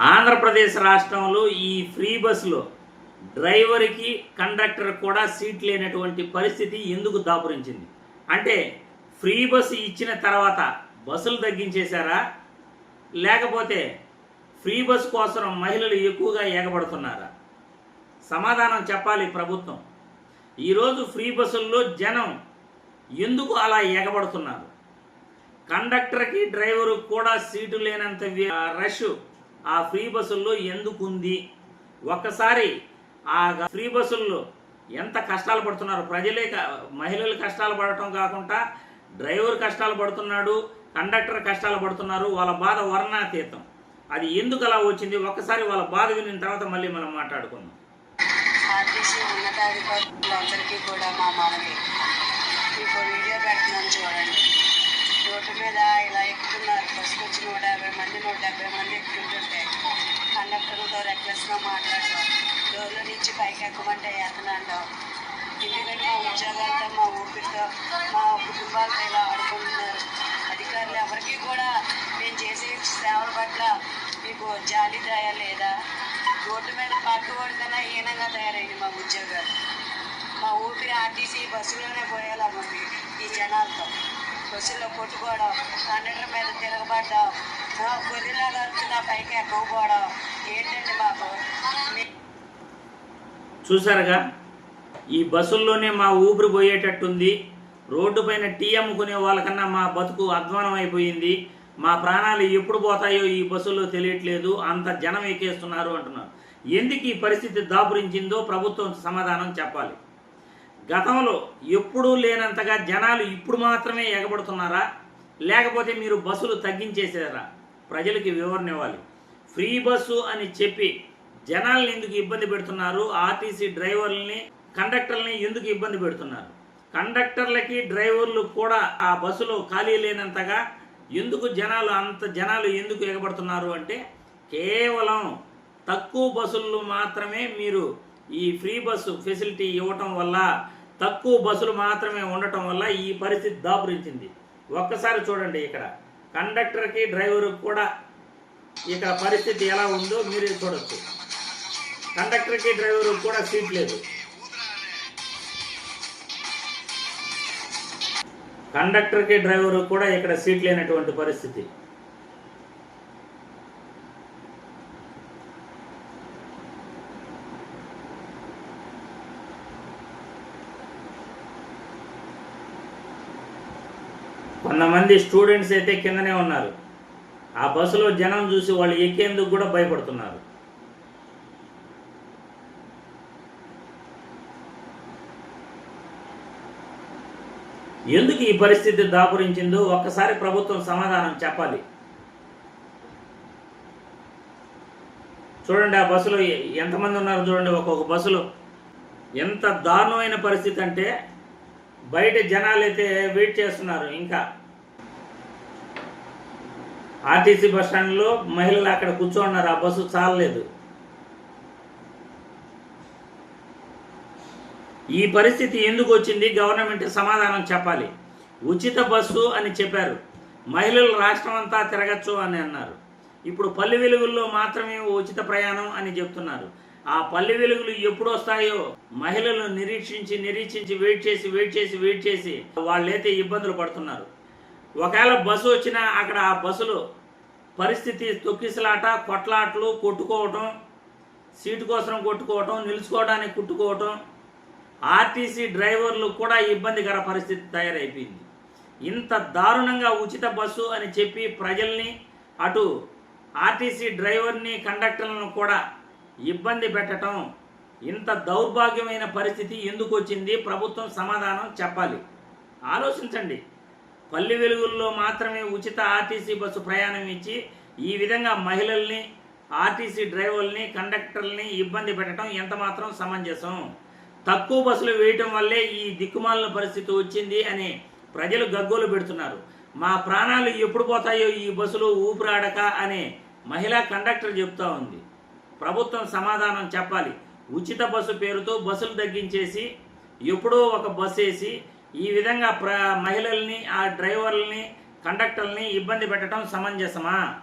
ఆంధ్రప్రదేశ్ రాష్ట్రంలో ఈ ఫ్రీ బస్సులో డ్రైవర్కి కండక్టర్ కూడా సీట్ లేనటువంటి పరిస్థితి ఎందుకు దాపురించింది? అంటే ఫ్రీ బస్సు ఇచ్చిన తర్వాత బస్సులు తగ్గించేశారా? లేకపోతే ఫ్రీ బస్ కోసం మహిళలు ఎక్కువగా ఎగబడుతున్నారా? సమాధానం చెప్పాలి ప్రభుత్వం. ఈరోజు ఫ్రీ బస్సుల్లో జనం ఎందుకు అలా ఎగబడుతున్నారు? కండక్టర్కి డ్రైవరు కూడా సీటు లేనంత రష్ ఆ ఫ్రీ బస్సుల్లో ఎందుకు ఉంది ఒక్కసారి ఆ ఫ్రీ బస్సుల్లో ఎంత కష్టాలు పడుతున్నారు? ప్రజలే క- మహిళలు కష్టాలు పడటం కాకుండా డ్రైవర్ కష్టాలు పడుతున్నాడు కండక్టర్ కష్టాలు పడుతున్నారు వాళ్ళ బాధ వర్ణాతీతం. అది ఎందుకు అలా వచ్చింది? ఒక్కసారి వాళ్ళ బాధ వినిన తర్వాత మళ్ళీ మనం మాట్లాడుకుందాం. ఆర్టీసీ ఉన్నతాధికారులందరికీ కూడా మా మనవి. ఇప్పుడు వీడియో పెడుతున్నాను చూడండి. రోడ్డు మీద ఇలా ఎక్కుతున్నారు. బస్సుకు వచ్చి నూట యాభై మంది నూట డెబ్బై మంది ఎక్కుతుంటే కండక్టర్లతో రెక్లెస్గా మాట్లాడటం డోర్ల నుంచి పైకి ఎక్కమంటే ఎత్తనంటాం ఎందుకంటే మా ఉద్యోగాలతో మా ఊపిరితో మా కుటుంబాలతో ఇలా ఆడుకుంటున్నారు. అధికారులు ఎవరికి కూడా మేము చేసే సేవల పట్ల మీకు జాలి దయ లేదా? రోడ్డు మీద పట్టు పడితేనే హీనంగా తయారైంది మా ఉద్యోగాలు. మా ఊపిరి ఆర్టీసీ బస్సులోనే పోయేలాగా ఉంది. ఈ జనాలు బస్సులో కొట్టుకోవడం కండక్టర్ మీద తిరగబడ్డం గొర్రెలా గొర్రెలాగా పైకి ఎక్కకపోవడం. ఏంటండి మాకు చూసారుగా ఈ బస్సుల్లోనే మా ఊపిరి పోయేటట్టుంది. రోడ్డు పైన టీ అమ్ముకునే వాళ్ళకన్నా మా బతుకు అధ్వానం అయిపోయింది. మా ప్రాణాలు ఎప్పుడు పోతాయో ఈ బస్సుల్లో తెలియట్లేదు. అంత జనం ఎక్కేస్తున్నారు అంటున్నారు. ఎందుకు ఈ పరిస్థితి దాపురించిందో ప్రభుత్వం సమాధానం చెప్పాలి. గతంలో ఎప్పుడూ లేనంతగా జనాలు ఇప్పుడు మాత్రమే ఎగబడుతున్నారా? లేకపోతే మీరు బస్సులు తగ్గించేసారా ప్రజలకి వివరణ ఇవ్వాలి. ఫ్రీ బస్సు అని చెప్పి జనాల్ని ఎందుకు ఇబ్బంది పెడుతున్నారు? ఆర్టీసీ డ్రైవర్లని కండక్టర్లని ఎందుకు ఇబ్బంది పెడుతున్నారు? కండక్టర్లకి డ్రైవర్లు కూడా ఆ బస్సులో ఖాళీ లేనంతగా ఎందుకు జనాలు అంత జనాలు ఎందుకు ఎగబడుతున్నారు అంటే కేవలం తక్కువ బస్సులు మాత్రమే మీరు ఈ ఫ్రీ బస్సు ఫెసిలిటీ ఇవ్వటం వల్ల తక్కువ బస్సులు మాత్రమే ఉండటం వల్ల ఈ పరిస్థితి దాపురించింది. ఒక్కసారి చూడండి ఇక్కడ. కండక్టర్కి డ్రైవర్కి కూడా ఇక్కడ పరిస్థితి ఎలా ఉందో మీరు చూడొచ్చు. కండక్టర్కి డ్రైవర్కి కూడా సీట్ లేదు. కండక్టర్కి డ్రైవర్ కూడా ఇక్కడ సీట్ లేనటువంటి పరిస్థితి. కొంతమంది స్టూడెంట్స్ అయితే కిందనే ఉన్నారు. ఆ బస్సులో జనం చూసి వాళ్ళు ఎక్కేందుకు కూడా భయపడుతున్నారు. ఎందుకు ఈ పరిస్థితి దాపురించిందో ఒక్కసారి ప్రభుత్వం సమాధానం చెప్పాలి. చూడండి ఆ బస్సులో ఎంతమంది ఉన్నారు చూడండి ఒక్కొక్క బస్సులో. ఎంత దారుణమైన పరిస్థితి అంటే బయట జనాలు అయితే వెయిట్ చేస్తున్నారు ఇంకా. ఆర్టీసీ బస్ స్టాండ్లో మహిళలు అక్కడ కూర్చోన్నారు. ఆ బస్సు చాలలేదు. ఈ పరిస్థితి ఎందుకు వచ్చింది? గవర్నమెంట్ సమాధానం చెప్పాలి. ఉచిత బస్సు అని చెప్పారు. మహిళలు రాష్ట్రం అంతా తిరగచ్చు అని అన్నారు. ఇప్పుడు పల్లె వెలుగుల్లో మాత్రమే ఉచిత ప్రయాణం అని చెప్తున్నారు. ఆ పల్లె వెలుగులు ఎప్పుడు వస్తాయో మహిళలు నిరీక్షించి నిరీక్షించి వెయిట్ చేసి వెయిట్ చేసి వెయిట్ చేసి వాళ్ళైతే ఇబ్బందులు పడుతున్నారు. ఒకవేళ బస్సు వచ్చినా అక్కడ ఆ బస్సులో పరిస్థితి తొక్కిసలాట కొట్లాటలు కొట్టుకోవటం సీటు కోసం కొట్టుకోవటం నిలుచుకోవడానికి కుట్టుకోవటం ఆర్టీసీ డ్రైవర్లు కూడా ఇబ్బందికర పరిస్థితి తయారైపోయింది. ఇంత దారుణంగా ఉచిత బస్సు అని చెప్పి ప్రజల్ని అటు ఆర్టీసీ డ్రైవర్ని కండక్టర్లను కూడా ఇబ్బంది పెట్టడం ఇంత దౌర్భాగ్యమైన పరిస్థితి ఎందుకు వచ్చింది? ప్రభుత్వం సమాధానం చెప్పాలి. ఆలోచించండి. పల్లె వెలుగుల్లో మాత్రమే ఉచిత ఆర్టీసీ బస్సు ప్రయాణం ఇచ్చి ఈ విధంగా మహిళల్ని ఆర్టీసీ డ్రైవర్లని కండక్టర్లని ఇబ్బంది పెట్టడం ఎంత మాత్రం సమంజసం? తక్కువ బస్సులు వేయటం వల్లే ఈ దిక్కుమాలిన పరిస్థితి వచ్చింది అని ప్రజలు గగ్గోలు పెడుతున్నారు. మా ప్రాణాలు ఎప్పుడు పోతాయో ఈ బస్సులో ఊపిరాడక అని మహిళా కండక్టర్ చెప్తా ఉంది. ప్రభుత్వం సమాధానం చెప్పాలి. ఉచిత బస్సు పేరుతో బస్సులు తగ్గించేసి ఎప్పుడో ఒక బస్సు వేసి ఈ విధంగా ప్ర మహిళల్ని ఆ డ్రైవర్లని కండక్టర్ని ఇబ్బంది పెట్టడం సమంజసమా?